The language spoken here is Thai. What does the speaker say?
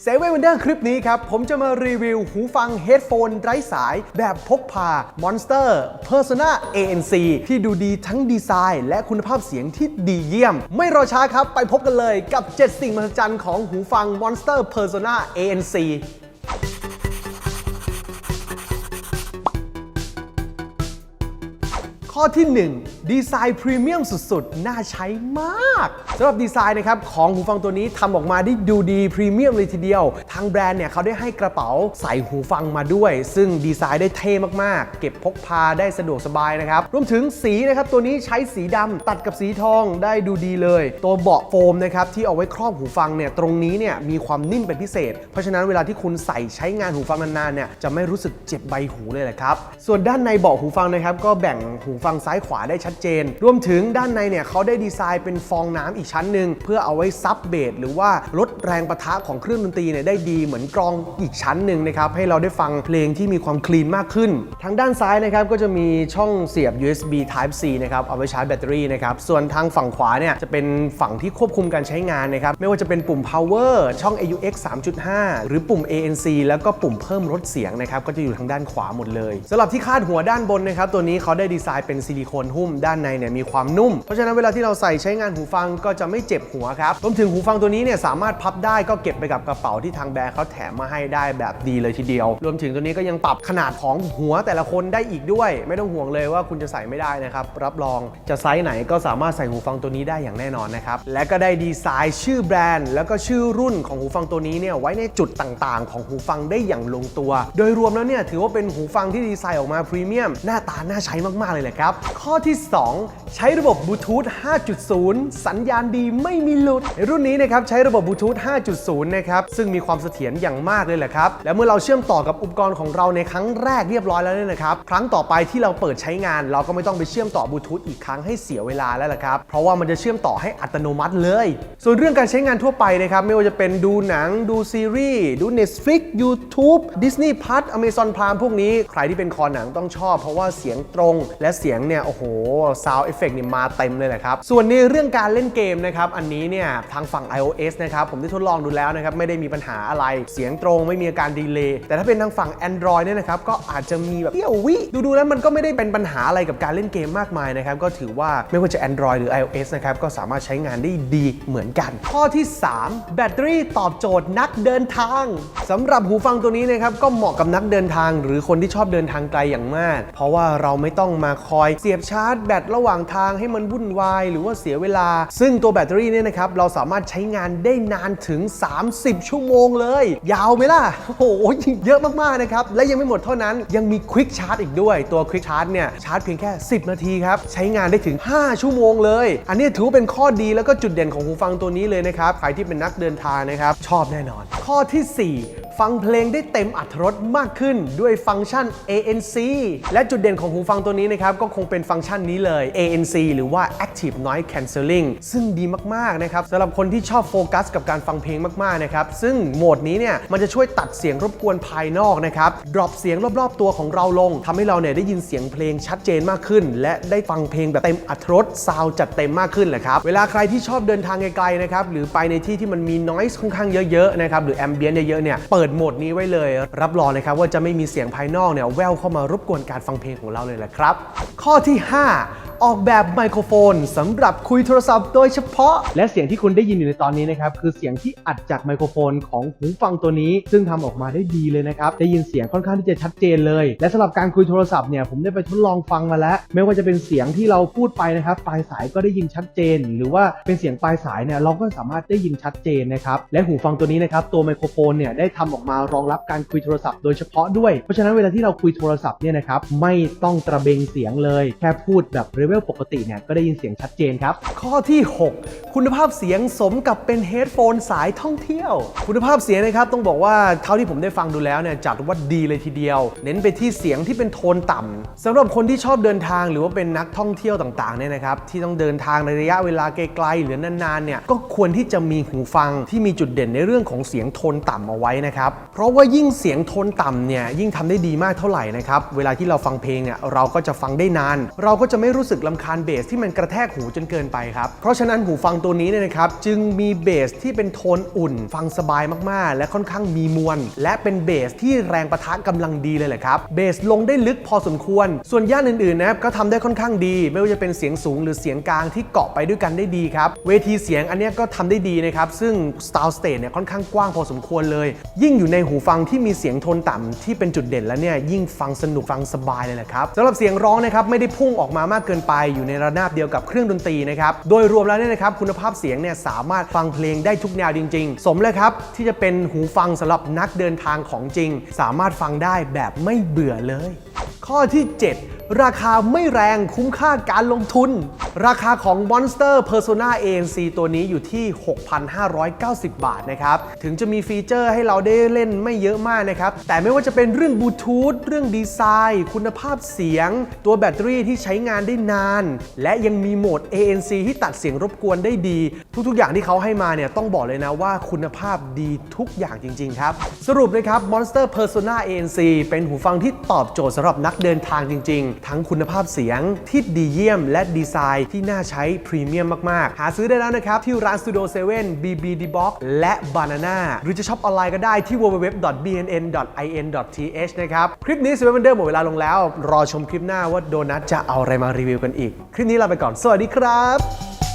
เซเว่นวันเดอร์คลิปนี้ครับ ผมจะมารีวิวหูฟังเฮดโฟนไร้สายแบบพกพา Monster Persona ANC ที่ดูดีทั้งดีไซน์ และคุณภาพเสียงที่ดีเยี่ยม ไม่รอช้าครับ ไปพบกันเลยกับ 7 สิ่งมหัศจรรย์ของหูฟัง Monster Persona ANC ข้อที่ 1 ดีไซน์พรีเมียมสุดๆ น่าใช้มากสำหรับดีไซน์นะครับของหูฟังตัวนี้ทำออกมาได้ดูดีพรีเมียมเลยทีเดียว ทางแบรนด์เนี่ยเขาได้ให้กระเป๋าใส่หูฟังมาด้วย ซึ่งดีไซน์ได้เท่มากๆ เก็บพกพาได้สะดวกสบายนะครับ รวมถึงสีนะครับตัวนี้ใช้สีดำตัดกับสีทองได้ดูดีเลย ตัวเบาะโฟมนะครับที่เอาไว้ครอบหูฟังเนี่ยตรงนี้เนี่ยมีความนิ่มเป็นพิเศษ เพราะฉะนั้นเวลาที่คุณใส่ใช้งานหูฟังนานๆเนี่ยจะไม่รู้สึกเจ็บใบหูเลยแหละครับส่วนด้านในเบาะหูฟังนะครับก็แบ่งหูฟังซ้ายขวาได้ชัดเจน รวมถึงด้านในเนี่ยเขาได้ดีไซน์เป็นฟองน้ำอีกชั้นหนึ่งเพื่อเอาไว้ซับเบสหรือว่าลดแรงประทะของเครื่องดนตรีเนี่ยได้ดีเหมือนกรองอีกชั้นหนึ่งนะครับให้เราได้ฟังเพลงที่มีความคลีนมากขึ้น ทางด้านซ้ายนะครับก็จะมีช่องเสียบ USB Type C นะครับเอาไว้ชาร์จแบตเตอรี่นะครับส่วนทางฝั่งขวาเนี่ยจะเป็นฝั่งที่ควบคุมการใช้งานนะครับไม่ว่าจะเป็นปุ่ม power ช่อง AUX 3.5 หรือปุ่ม ANC แล้วก็ปุ่มเพิ่มลดเสียงนะครับก็จะอยู่ทางด้านขวาหมดเลยสำหรับที่คาดหัวด้านบนนะครับตัวนี้เขาได้ดีไซน์เป็นซิลิโคนหุ้มด้านในเนี่ยมีความนุ่ม เพราะฉะนั้นเวลาที่เราใส่ใช้งานหูฟังก็จะไม่เจ็บหัวครับรวมถึงหูฟังตัวนี้เนี่ยสามารถพับได้ก็เก็บไปกับกระเป๋าที่ทางแบรนด์เขาแถมมาให้ได้แบบดีเลยทีเดียว รวมถึงตัวนี้ก็ยังปรับขนาดของหัวแต่ละคนได้อีกด้วย ไม่ต้องห่วงเลยว่าคุณจะใส่ไม่ได้นะครับรับรองจะไซส์ไหนก็สามารถใส่หูฟังตัวนี้ได้อย่างแน่นอนนะครับและก็ได้ดีไซน์ชื่อแบรนด์ แล้วก็ชื่อรุ่นของหูฟังตัวนี้เนี่ยไว้ในจุดต่างๆ ของหูฟังได้อย่างลงตัว โดยรวมแล้วเนี่ยถือว่าเป็นหูฟังที่ดีไซน์ออกมาพรีเมียมหน้าตาน่าใช้มากๆเลยแหละครับ ข้อที่ 2 ใช้ระบบบลูทูธ 5.0 สัญญาณดีไม่มีหลุด ในรุ่นนี้นะครับใช้ระบบบลูทูธ 5.0 นะครับ ซึ่งมีความเสถียรอย่างมากเลยแหละครับ และเมื่อเราเชื่อมต่อกับอุปกรณ์ของเราในครั้งแรกเรียบร้อยแล้วเนี่ยนะครับ ครั้งต่อไปที่เราเปิดใช้งาน เราก็ไม่ต้องไปเชื่อมต่อบลูทูธอีกครั้งให้เสียเวลาแล้วล่ะครับ เพราะว่ามันจะเชื่อมต่อให้อัตโนมัติเลย ส่วนเรื่องการใช้งานทั่วไปนะครับไม่ว่าจะเป็นดูหนังดูซีรีส์ดู Netflix YouTube Disney Plus Amazon Prime พวกนี้ใครที่เป็นคอหนังต้องชอบ เพราะว่าเสียงตรงและเสียงเนี่ยโอ้โห Sound Effect เนี่ยมาเต็มเลยแหละครับ ส่วนในเรื่องการเล่นเกมนะครับ อันนี้เนี่ยทางฝั่ง iOS นะครับ ผมได้ทดลองดูแล้วนะครับ ไม่ได้มีปัญหาอะไรเสียงตรงไม่มีอาการดีเลย์แต่ถ้าเป็นทางฝั่ง Android เนี่ยนะครับ ก็อาจจะมีแบบเปี้ยววิดูๆแล้วมันก็ไม่ได้เป็นปัญหาอะไรกับการเล่นเกมมากมายนะครับก็ถือว่าไม่ว่าจะ Android หรือ iOS นะครับก็สามารถใช้งานได้ดีเหมือนกัน ข้อที่ 3 แบตเตอรี่ตอบโจทย์นักเดินทางสำหรับหูฟังตัวนี้นะครับก็เหมาะกับนักเดินทาง หรือคนที่ชอบเดินทางไกลอย่างมาก เพราะว่าเราไม่ต้องมาคอยเสียบชาร์จแบตระหว่างทางให้มันวุ่นวาย หรือว่าเสียเวลา ซึ่งตัวแบตเตอรี่เนี่ยนะครับ เราสามารถใช้งานได้นานถึง 30 ชั่วโมงเลย ยาวไหมล่ะ โอ้โหเยอะมากๆนะครับ และยังไม่หมดเท่านั้นยังมีควิกชาร์จอีกด้วย ตัวควิกชาร์จเนี่ยชาร์จเพียงแค่ 10 นาทีครับ ใช้งานได้ถึง 5 ชั่วโมงเลย อันนี้ถือเป็นข้อดีแล้วก็จุดเด่นของหูฟังตัวนี้เลยนะครับใครที่เป็นนักเดินทางนะครับชอบแน่นอน ข้อทีสี่4ฟังเพลงได้เต็มอัตรสมากขึ้นด้วยฟังก์ชัน ANC และจุดเด่นของหูฟังตัวนี้นะครับ ก็คงเป็นฟังก์ชันนี้เลย ANC หรือว่า Active Noise Cancelling ซึ่งดีมาก ๆ นะครับสำหรับคนที่ชอบโฟกัสกับการฟังเพลงมาก ๆ นะครับ ซึ่งโหมดนี้เนี่ย มันจะช่วยตัดเสียงรบกวนภายนอกนะครับดรอปเสียงรอบ ๆ ตัวของเราลงทำให้เราเนี่ยได้ยินเสียงเพลงชัดเจนมากขึ้น และได้ฟังเพลงแบบเต็มอัตรสซาวจัดเต็มมากขึ้นแหละครับเวลาใครที่ชอบเดินทางไกลๆนะครับหรือไปในที่ที่มันมี noise ค่อนข้างเยอะๆนะครับหรือ ambient เยอะๆเนี่ยเปิดิดโหมดนี้ไว้เลย รับรองเลยครับว่าจะไม่มีเสียงภายนอกเนี่ยแววเข้ามารบกวนการฟังเพลงของเราเลยแหละครับ ข้อที่ 5 ออกแบบไมโครโฟนสำหรับคุยโทรศัพท์โดยเฉพาะ และเสียงที่คุณได้ยินอยู่ในตอนนี้นะครับ คือเสียงที่อัดจากไมโครโฟนของหูฟังตัวนี้ ซึ่งทำออกมาได้ดีเลยนะครับ ได้ยินเสียงค่อนข้างที่จะชัดเจนเลย และสำหรับการคุยโทรศัพท์เนี่ยผมได้ไปทดลองฟังมาแล้ว ไม่ว่าจะเป็นเสียงที่เราพูดไปนะครับปลายสายก็ได้ยินชัดเจน หรือว่าเป็นเสียงปลายสายเนี่ยเราก็สามารถได้ยินชัดเจนนะครับและหูฟังตัวนี้นะครับตัวไมโครโฟนเนี่ยได้ทำออกมารองรับการคุยโทรศัพท์โดยเฉพาะด้วยเพราะฉะนั้นเวลาที่เราคุยโทรศัพท์เนี่ยนะครับไม่ต้องตระเบงเสียงเลยแค่พูดแบบเลเวลปกติเนี่ยก็ได้ยินเสียงชัดเจนครับ ข้อที่ 6 คุณภาพเสียงสมกับเป็นเฮดโฟนสายท่องเที่ยว คุณภาพเสียงนะครับต้องบอกว่าเท่าที่ผมได้ฟังดูแล้วเนี่ยจัดว่าดีเลยทีเดียว เน้นไปที่เสียงที่เป็นโทนต่ำสำหรับคนที่ชอบเดินทางหรือว่าเป็นนักท่องเที่ยวต่างๆเนี่ยนะครับที่ต้องเดินทางในระยะเวลาไกลๆหรือนานๆเนี่ยก็ควรที่จะมีหูฟังที่มีจุดเด่นในเรื่องของเสียงโทนต่ำเอาไว้นะครับเพราะว่ายิ่งเสียงโทนต่ำเนี่ยยิ่งทำได้ดีมากเท่าไหร่นะครับเวลาที่เราฟังเพลงเนี่ยเราก็จะฟังได้นาน เราก็จะไม่รู้สึกลำคาญเบสที่มันกระแทกหูจนเกินไปครับ เพราะฉะนั้นหูฟังตัวนี้เนี่ยนะครับจึงมีเบสที่เป็นโทนอุ่น ฟังสบายมากๆ และค่อนข้างมีมวล และเป็นเบสที่แรงประทะกำลังดีเลยแหละครับ เบสลงได้ลึกพอสมควร ส่วนย่านอื่นๆนะครับก็ทำได้ค่อนข้างดี ไม่ว่าจะเป็นเสียงสูงหรือเสียงกลางที่เกาะไปด้วยกันได้ดีครับ เวทีเสียงอันนี้ก็ทำได้ดีนะครับ ซึ่ง Style Stage เนี่ยค่อนข้างกว้างพอสมควรเลย ยิ่งอยู่ในหูฟังที่มีเสียงโทนต่ำที่เป็นจุดเด่นแล้วเนี่ยยิ่งฟังสนุกฟังสบายเลยแหละครับสำหรับเสียงร้องนะครับไม่ได้พุ่งออกมามากเกินไปอยู่ในระนาบเดียวกับเครื่องดนตรีนะครับโดยรวมแล้วเนี่ยนะครับคุณภาพเสียงเนี่ยสามารถฟังเพลงได้ทุกแนวจริง ๆ สมเลยครับที่จะเป็นหูฟังสำหรับนักเดินทางของจริง สามารถฟังได้แบบไม่เบื่อเลย ข้อที่ 7 ราคาไม่แรงคุ้มค่าการลงทุนราคาของ Monster Persona ANC ตัวนี้อยู่ที่ 6,590 บาทนะครับ ถึงจะมีฟีเจอร์ให้เราได้เล่นไม่เยอะมากนะครับ แต่ไม่ว่าจะเป็นเรื่องบลูทูธเรื่องดีไซน์ คุณภาพเสียง ตัวแบตเตอรี่ที่ใช้งานได้นาน และยังมีโหมด ANC ที่ตัดเสียงรบกวนได้ดี ทุกๆ อย่างที่เขาให้มาเนี่ยต้องบอกเลยนะว่าคุณภาพดีทุกอย่างจริง ๆ ครับ สรุปนะครับ Monster Persona ANC เป็นหูฟังที่ตอบโจทย์สำหรับนักเดินทางจริง ๆ ทั้งคุณภาพเสียงที่ดีเยี่ยมและดีไซน์ที่น่าใช้พรีเมียมมาก ๆ หาซื้อได้แล้วนะครับ ที่ร้าน Studio 7 BBD Box และ Banana หรือจะช็อปออนไลน์ก็ได้ที่ www.bnn.in.th นะครับ คลิปนี้7 Wonder หมดเวลาลงแล้ว รอชมคลิปหน้าว่าโดนัทจะเอาอะไรมารีวิวกันอีก คลิปนี้ลาไปก่อน สวัสดีครับ